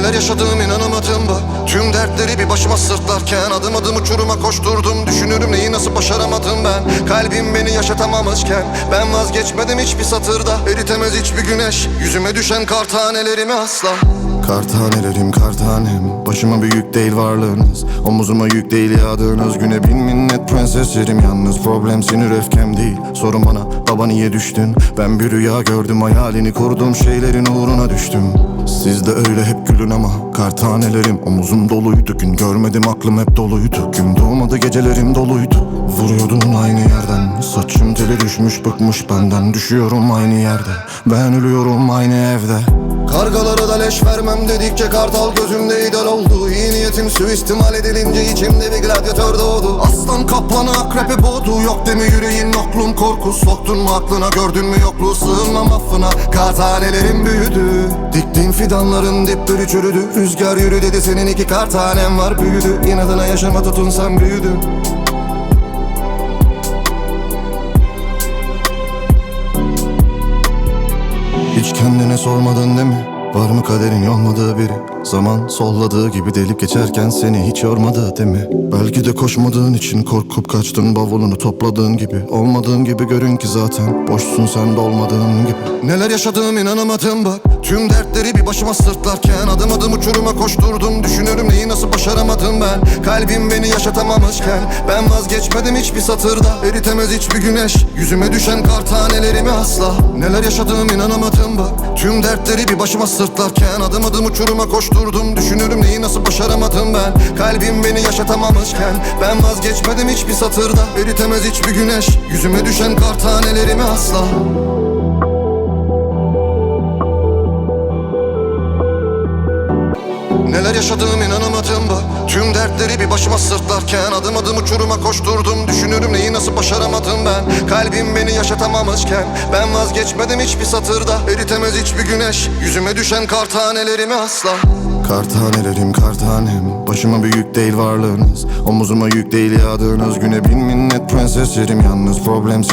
Neler yaşadığım inanamadım bak Tüm dertleri bir başıma sırtlarken Adım adım uçuruma koşturdum. Düşünürüm neyi nasıl başaramadım ben. Kalbim beni yaşatamamışken Ben vazgeçmedim hiçbir satırda. Eritemez hiçbir güneş Yüzüme düşen kar tanelerimi asla Kar tanelerim kar tanem Başıma bir yük değil varlığınız. Omuzuma yük değil yağdığınız. Güne Bin minnet prenseslerim. Yalnız Problem sinir öfkem değil. Sorun bana baba niye düştün. Ben bir rüya gördüm hayalini kurdum Şeylerin uğruna düştüm. Siz de öyle hep gülün ama Kar tanelerim omuzum doluydu. Gün görmedim aklım hep doluydu. Gün doğmadı gecelerim doluydu. Vuruyordun aynı yerden Saçım teli düşmüş bıkmış benden Düşüyorum aynı yerde. Ben ölüyorum aynı evde. Kargalara da leş vermem dedikçe kartal gözümde idol oldu. İyi niyetim suistimal edilince içimde bir gladyatör doğdu. Aslan kaplanı akrepe boğdu. Yok deme yüreğin aklım korku Soktun mu aklına gördün mü yokluğu? Sığınmam affına. Kar tanelerim büyüdü. Diktiğin fidanların dipleri çürüdü. Rüzgar yürü dedi senin iki kar tanem var. Büyüdü. İnadına yaşama tutun sen büyüdün Hiç kendine sormadın değil mi? Var mı kaderin olmadığı biri? Zaman solladığı gibi delip geçerken seni hiç yormadı değil mi? Belki de koşmadığın için korkup kaçtın bavulunu topladığın gibi. Olmadığın gibi görün ki zaten boşsun sen de olmadığın gibi. Neler yaşadığım inanamadım bak. Tüm dertleri bir başıma sırtlarken Adım adım uçuruma koşturdum. Düşünürüm neyi nasıl başaramadım ben. Kalbim beni yaşatamamışken Ben vazgeçmedim hiçbir satırda. Eritemez hiçbir güneş. Yüzüme düşen kar tanelerimi asla. Neler yaşadığım inanamadım bak. Tüm dertleri bir başıma sırtlarken Adım adım uçuruma koşturdum. Düşünürüm neyi nasıl başaramadım ben. Kalbim beni yaşatamamışken Ben vazgeçmedim hiçbir satırda Eritemez hiçbir güneş. Yüzüme düşen kar tanelerimi asla Neler yaşadığım inanamadım bak Tüm dertleri bir başıma sırtlarken Adım adım uçuruma koşturdum. Düşünürüm neyi nasıl başaramadım ben. Kalbim beni yaşatamamışken Ben vazgeçmedim hiçbir satırda. Eritemez hiçbir güneş Yüzüme düşen kar tanelerimi asla. Kar tanelerim kar tanem Başıma bir yük değil varlığınız. Omuzuma yük değil yağdığınız güne Bin minnet prenseslerim. Yalnız Problem